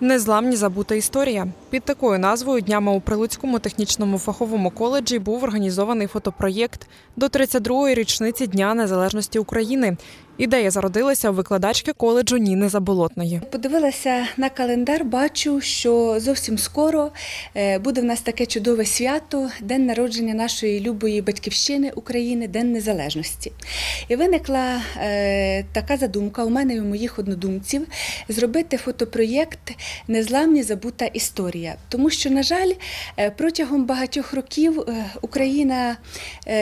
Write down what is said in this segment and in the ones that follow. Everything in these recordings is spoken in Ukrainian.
Незламні забута історія. Під такою назвою днями у Прилуцькому технічному фаховому коледжі був організований фотопроєкт до 32-ї річниці Дня Незалежності України. Ідея зародилася у викладачки коледжу Ніни Заболотної. Подивилася на календар, бачу, що зовсім скоро е, буде в нас таке чудове свято День народження нашої любої батьківщини України, День Незалежності. І виникла е, така задумка у мене і у моїх однодумців зробити фотопроєкт Незламні забута історія. Тому що, на жаль, е, протягом багатьох років Україна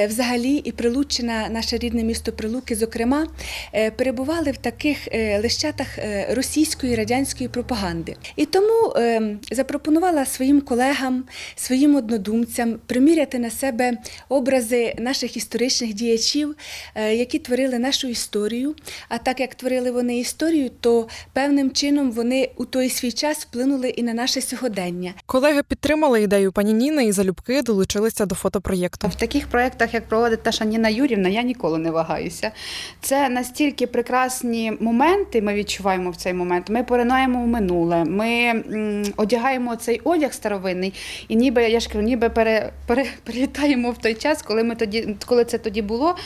взагалі і Прилуччина, наше рідне місто Прилуки, зокрема, перебували в таких е, лищатах е, російської радянської пропаганди. І тому е, запропонувала своїм колегам, своїм однодумцям приміряти на себе образи наших історичних діячів, е, які творили нашу історію. А так як творили вони історію, то певним чином вони у той свій час вплинули і на наше сьогодення. Колеги підтримали ідею пані Ніни і залюбки долучилися до фотопроєкту. В таких проєктах, як проводить наша Ніна Юрівна, я ніколи не вагаюся. Це настільки прекрасні моменти. Ми відчуваємо в цей момент. Ми поринаємо в минуле. Ми одягаємо цей одяг старовинний, і ніби я ж кажу, ніби пере, пере, перелітаємо в той час, коли ми тоді, коли це тоді було.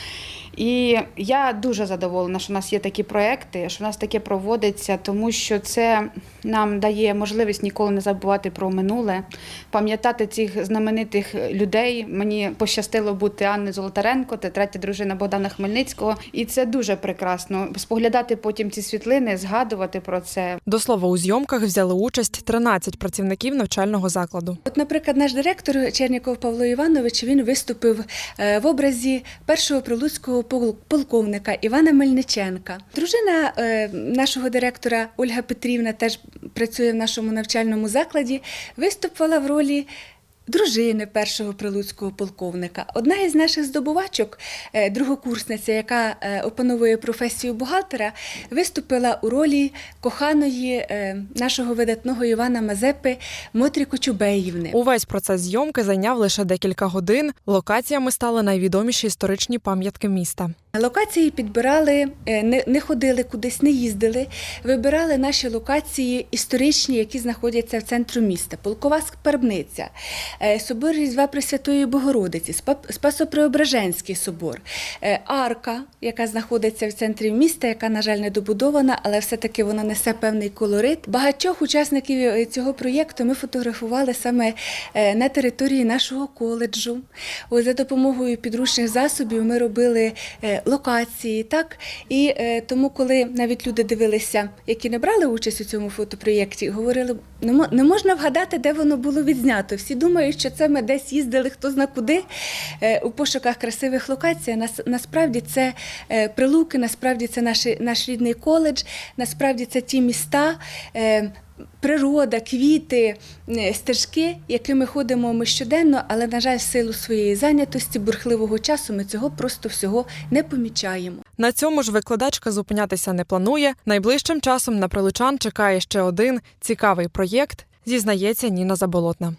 І я дуже задоволена, що у нас є такі проекти, що у нас таке проводиться, тому що це нам дає можливість ніколи не забувати про минуле, пам'ятати цих знаменитих людей. Мені пощастило бути Анни Золотаренко, це третя дружина Богдана Хмельницького, і це дуже прекрасно. Споглядати потім ці світлини, згадувати про це. До слова, у зйомках взяли участь 13 працівників навчального закладу. От, наприклад, наш директор Черніков Павло Іванович він виступив е, в образі першого прилуцького полковника Івана Мельниченка. Дружина е, нашого директора Ольга Петрівна теж працює в нашому навчальному закладі. Виступила в ролі. Дружини першого прилуцького полковника. Одна із наших здобувачок, е, другокурсниця, яка е, опановує професію бухгалтера, виступила у ролі коханої е, нашого видатного Івана Мазепи Мотрі Кочубеївни. Увесь процес зйомки зайняв лише декілька годин. Локаціями стали найвідоміші історичні пам'ятки міста. Локації підбирали, е, не, ходили кудись, не їздили. Вибирали наші локації історичні, які знаходяться в центру міста. Полкова скарбниця, е, собор Різдва Пресвятої Богородиці, Спа- Спасо-Преображенський собор, е, арка, яка знаходиться в центрі міста, яка, на жаль, не добудована, але все-таки вона несе певний колорит. Багатьох учасників цього проєкту ми фотографували саме на території нашого коледжу. За допомогою підручних засобів ми робили локації, так і е, тому, коли навіть люди дивилися, які не брали участь у цьому фотопроєкті, говорили, не не можна вгадати, де воно було відзнято. Всі думають, що це ми десь їздили хто зна куди е, у пошуках красивих локацій. Нас насправді це е, прилуки, насправді це наш, наш рідний коледж, насправді це ті міста. Природа, квіти, е, стежки, якими ходимо ми щоденно, але, на жаль, в силу своєї зайнятості, бурхливого часу ми цього просто всього не помічаємо. На цьому ж викладачка зупинятися не планує. Найближчим часом на прилучан чекає ще один цікавий проєкт, зізнається Ніна Заболотна.